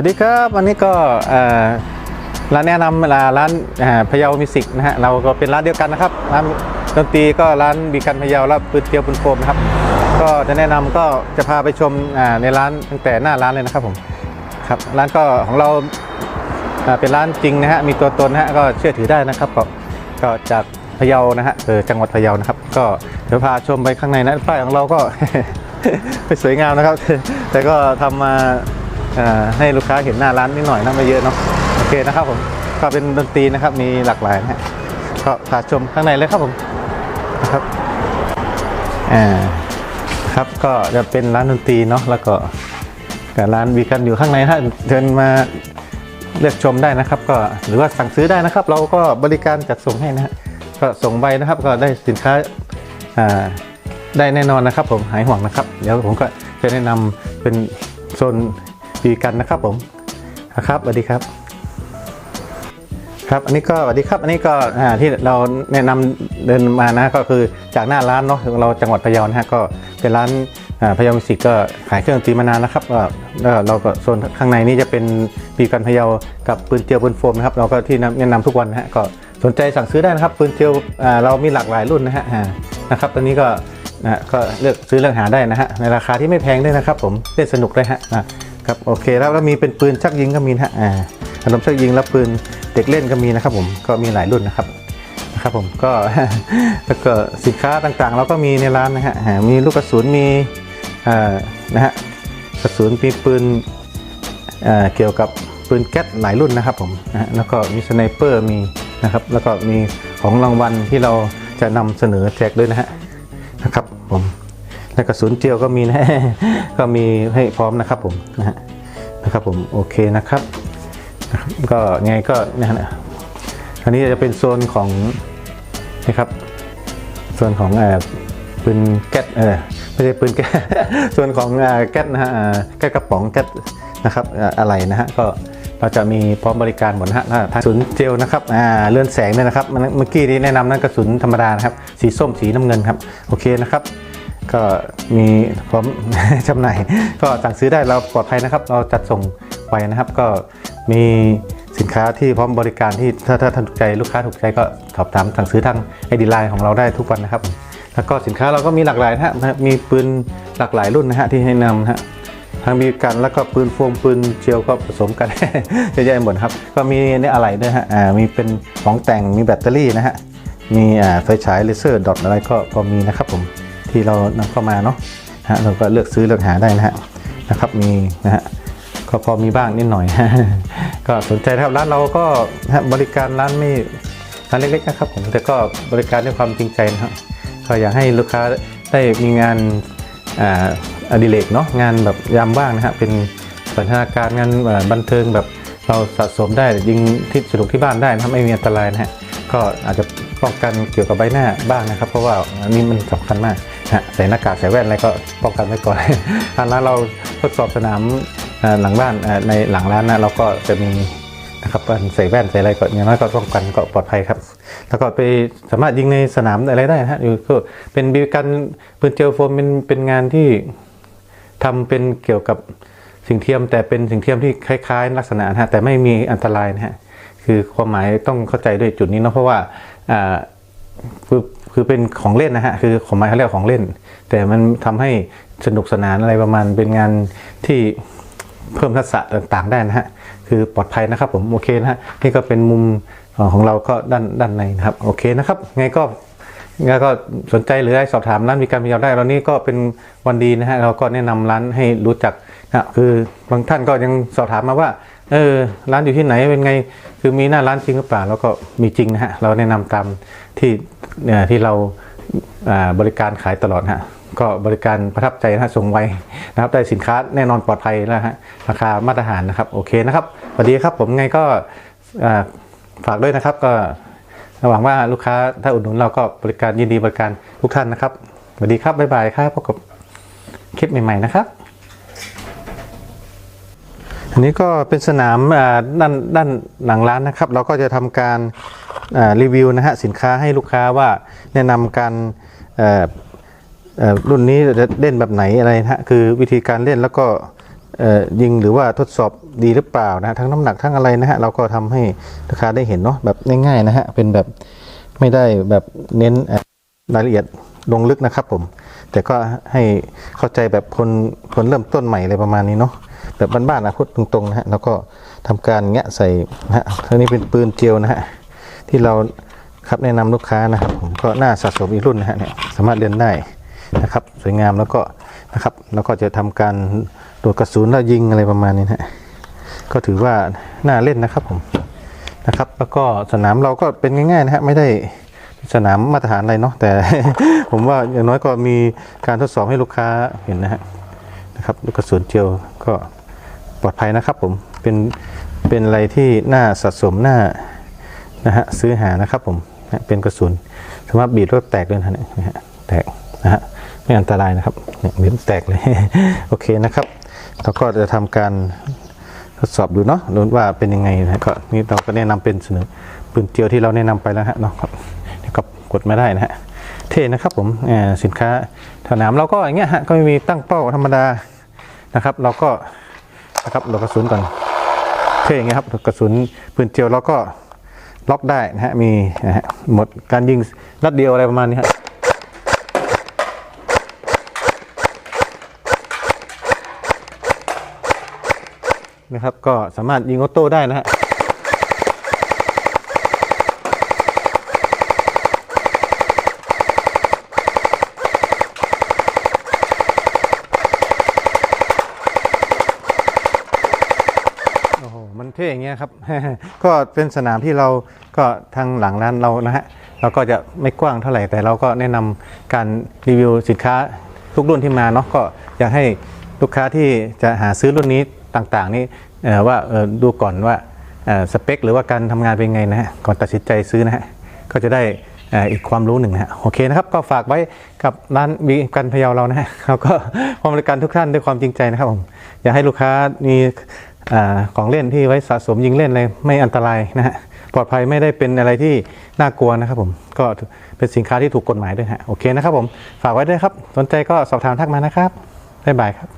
วัสดีครับวันนี้ก็ร้านแนะนำร้านร้านพะเยามิวสิกนะฮะเราก็เป็นร้านเดียวกันนะครับร้านดนตรีก็ร้านบีกันพะเยาและปืนเตียวปืนโฟมนะครับ ก็จะแนะนำก็จะพาไปชมในร้านตั้งแต่หน้าร้านเลยนะครับผมครับร้านก็ของเราเป็นร้านจริงนะฮะมีตัวตนนะฮะก็เชื่อถือได้นะครับก็ก็จากพะเยานะฮะเออจังหวัดพะเยานะครับ ก็เดี๋ยวพาชมไปข้างในนะป้ายของเราก็ไม่สวยงามนะครับ แต่ก็ทำมาอ่า ให้ลูกค้าเห็นหน้าร้านนิดหน่อยนะไม่เยอะเนาะโอเคนะครับผมก็เป็นดนตรีนะครับมีหลากหลายนะฮะก็พาชมข้างในเลยครับผมนะครับอ่าครับก็จะเป็นร้านดนตรีเนาะแล้วก็กับร้านวีกันอยู่ข้างในฮะเดินมาเลือกชมได้นะครับ ก็หรือว่าสั่งซื้อได้นะครับ เราก็บริการจัดส่งให้นะฮะก็ส่งใบนะครับก็ได้สินค้าอ่าได้แน่นอนนะครับ ผมหายห่วงนะครับ เดี๋ยวผมก็จะแนะนำเป็นโซน ดีกันนะครับผมนะครับสวัสดีครับ ครับอันนี้ก็สวัสดีครับ อันนี้ก็อ่าที่เราแนะนำเดินมานะก็คือจากหน้าร้านเนาะของเราจังหวัดพะเยานะฮะก็เป็นร้านอ่าพะเยามิสิกก็ขายเครื่องดนตรีมานานแล้วครับก็แล้วเราก็โซนข้างในนี้จะเป็นปีกันพะเยากับปืนเตียวปืนโฟมนะครับเราก็ที่แนะนำทุกวันนะฮะก็สนใจสั่งซื้อได้นะครับปืนเตียวอ่าเรามีหลากหลายรุ่นนะฮะอ่านะครับตอนนี้ก็นะก็เลือกซื้อเลือกหาได้นะฮะในราคาที่ไม่แพงด้วยนะครับผมเล่นสนุกเลยฮะนะ ครับโอเคแล้วแล้วมีเป็นปืนชักยิงก็มีนะฮะอ่าอารมณ์ชักยิงแล้วปืนเด็กเล่นก็มีนะครับผมก็มีหลายรุ่นนะครับนะครับผมก็แล้วก็สินค้าต่างๆ เราก็มีในร้านนะฮะมีลูกกระสุนมีอ่านะฮะกระสุนมีปืนอ่าเกี่ยวกับปืนแก๊สหลายรุ่นนะครับผมนะฮะแล้วก็มีสไนเปอร์มีนะครับแล้วก็มีของรางวัลที่เราจะนำเสนอแจกด้วยนะฮะนะครับผม และกระสุนเจียวก็มีนะก็มีให้พร้อมนะครับผมนะฮะนะครับผมโอเคนะครับ ก็ไงก็นะฮะอันนี้จะเป็นโซนของนะครับโซนของเอ่อปืนแก๊สเออไม่ใช่ปืนแก๊สส่วนของแก๊สนะฮะแก๊สกระป๋องแก๊สนะครับอะไรนะฮะก็เราจะมีพร้อมบริการหมดนะฮะถ้ากระสุนเจลนะครับอ่าเลื่อนแสงเนี่ยนะครับเมื่อกี้ที่แนะนำนั้นกระสุนธรรมดานะครับสีส้มสีน้ำเงินครับโอเคนะครับ ก็มีพร้อมจำหน่ายก็สั่งซื้อได้เราปลอดภัยนะครับ เราจัดส่งไปนะครับ ก็มีสินค้าที่พร้อมบริการที่ถ้าถ้าท่านถูกใจลูกค้าถูกใจก็สอบถามสั่งซื้อทางไอดีไลน์ของเราได้ทุกวันนะครับ แล้วก็สินค้าเราก็มีหลากหลายนะฮะมีปืนหลากหลายรุ่นนะฮะที่ให้นำนะฮะทั้งมีกันแล้วก็ปืนโฟมปืนเจลก็ผสมกันเยอะแยะหมดครับ ก็มีเนี่ยอะไรด้วยฮะอ่ามีเป็นของแต่งมีแบตเตอรี่นะฮะมีอ่าไฟฉายเลเซอร์ดอทอะไรก็ก็มีนะครับผม ที่เรานำเข้ามาเนาะฮะเราก็เลือกซื้อเลือกหาได้นะฮะนะครับมีนะฮะก็พอมีบ้างนิดหน่อย ก็สนใจนะครับร้านเราก็ฮะบริการร้านไม่ร้านเล็กๆนะครับผมแต่ก็บริการด้วยความจริงใจนะครับก็อยากให้ลูกค้าได้มีงานอ่าอดิเรกเนาะงานแบบยามว่างนะฮะเป็นสันทนาการงานบันเทิงแบบเราสะสมได้ยิงที่สนุกที่บ้านได้นะครับไม่มีอันตรายนะฮะก็อาจจะป้องกันเกี่ยวกับใบหน้าบ้างนะครับ เพราะว่าอันนี้มันสำคัญมาก ใส่หน้ากากใส่แว่นอะไรก็ป้องกันไว้ก่อนทางร้นเราทดสอบสนามหลังบ้านในหลังร้านนะเราก็จะมีนะครับการใส่แว่นใส่อะไรก็อย่างน้อยก็ป้องกันก็ปลอดภัยครับ แล้วก็ไปสามารถยิงในสนามอะไรได้นะฮะอยู่ก็เป็นบีกันปืนเจลโฟมเป็นเป็นงานที่ทำเป็นเกี่ยวกับสิ่งเทียม แต่เป็นสิ่งเทียมที่คล้าย ๆ ลักษณะนะฮะแต่ไม่มีอันตรายนะฮะคือความหมายต้องเข้าใจด้วยจุดนี้เนาะเพราะว่าอ่า คือเป็นของเล่นนะฮะคือความหมาเขาเรียกของเล่น แต่มันทำให้สนุกสนานอะไรประมาณเป็นงานที่เพิ่มทักษะต่างๆได้นะฮะคือปลอดภัยนะครับผมโอเคนะฮะนี่ก็เป็นมุมของเราก็ด้านด้านในนะครับโอเคนะครับไงก็แล้วก็สนใจหรือได้สอบถามร้านมีการพยาได้เรานี่ก็เป็นวันดีนะฮะเราก็แนะนำร้านให้รู้จักนะคือบางท่านก็ยังสอบถามมาว่าเออร้านอยู่ที่ไหนเป็นไง คือมีหน้าร้านจริงหรือเปล่า แล้วก็มีจริงนะฮะเราแนะนำตามที่ เนี่ยที่เราบริการขายตลอดฮะก็บริการประทับใจนะส่งไวนะครับได้สินค้าแน่นอนปลอดภัยแล้วฮะราคามาตรฐานนะครับโอเคนะครับสวัสดีครับผมไงก็ฝากด้วยนะครับก็หวังว่าลูกค้าถ้าอุดหนุนเราก็บริการยินดีบริการทุกท่านนะครับสวัสดีครับบ๊ายบายครับพบกับคลิปใหม่ ๆนะครับ อันนี้ก็เป็นสนามด้านด้านหลังร้านนะครับ เราก็จะทำการ รีวิวนะฮะสินค้าให้ลูกค้าว่าแนะนำการรุ่นนี้จะเล่นแบบไหนอะไรนะฮะคือวิธีการเล่นแล้วก็ยิงหรือว่าทดสอบดีหรือเปล่านะทั้งน้ำหนักทั้งอะไรนะฮะเราก็ทำให้ลูกค้าได้เห็นเนาะแบบง่ายๆนะฮะเป็นแบบไม่ได้แบบเน้นรายละเอียดลงลึกนะครับผม แต่ก็ให้เข้าใจแบบคนคนเริ่มต้นใหม่อะไรประมาณนี้เนาะแบบบ้านๆนะพูดตรงๆนะฮะแล้วก็ทำการแงะใส่นะฮะทีนี้เป็นปืนเจลนะฮะ ที่เราครับแนะนำลูกค้านะครับผมก็น่าสะสมอีกรุ่นนะฮะเนี่ยสามารถเล่นได้นะครับ สวยงามแล้วก็นะครับแล้วก็จะทำการโดดกระสุนแล้วยิงอะไรประมาณนี้นะฮะก็ถือว่าน่าเล่นนะครับผมนะครับ แล้วก็สนามเราก็เป็นง่ายๆนะฮะไม่ได้สนามมาตรฐานอะไรเนาะแต่ ผมว่าอย่างน้อยก็มีการทดสอบให้ลูกค้าเห็นนะฮะนะครับลูกกระสุนเจลก็ปลอดภัยนะครับผมเป็นเป็นอะไรที่น่าสะสมน่า นะฮะซื้อหานะครับผมนะเป็นกระสุนสามารถบีบแล้วแตกเลยนะฮะเนี่ยนะฮะแตกนะฮะไม่อันตรายนะครับเนี่ยบีบแตกเลยโอเคนะครับเราก็จะทำการทดสอบดูเนาะดูว่าเป็นยังไงนะก็นี่เราก็แนะนำเป็นเสนอปืนเจียวที่เราแนะนำไปแล้วฮะเนาะครับก็กดไมาได้นะฮะเท่นะครับผมสินค้าสนามเราก็อย่างเงี้ยฮะก็ไม่มีตั้งเป้าธรรมดานะครับ เราก็นะครับเรากระสุนก่อนเท่อย่างเงี้ยครับกระสุนปืนเจียวเราก็ ล็อกได้นะฮะ มีนะฮะหมดการยิงนัดเดียวอะไรประมาณนี้ฮะนะครับ ก็สามารถยิงออโต้ได้นะฮะโอ้โหมัน เท่อย่างเงี้ยครับ ก็เป็นสนามที่เราก็ทางหลังร้านเรานะฮะเราก็จะไม่กว้างเท่าไหร่แต่เราก็แนะนำการรีวิวสินค้าทุกรุ่นที่มาเนาะก็อยากให้ลูกค้าที่จะหาซื้อรุ่นนี้ต่างๆ นี่ว่าดูก่อนว่าสเปค หรือว่าการทำงานเป็นไงนะฮะก่อนตัดสินใจซื้อนะฮะก็จะได้อีกความรู้หนึ่งนะฮะโอเคนะครับ ก็ฝากไว้กับร้านมีกันพยาเรานะฮะเราก็บริการทุกท่านด้วยความจริงใจนะครับผมอยากให้ลูกค้ามี อของเล่นที่ไว้สะสมยิงเล่นอะไรไม่อันตรายนะฮะปลอดภัยไม่ได้เป็นอะไรที่น่ากลัวนะครับผมก็เป็นสินค้าที่ถูกกฎหมายด้วยฮะโอเคนะครับผมฝากไว้ด้วยครับ สนใจก็สอบถามทักมานะครับบ๊ายบายครับ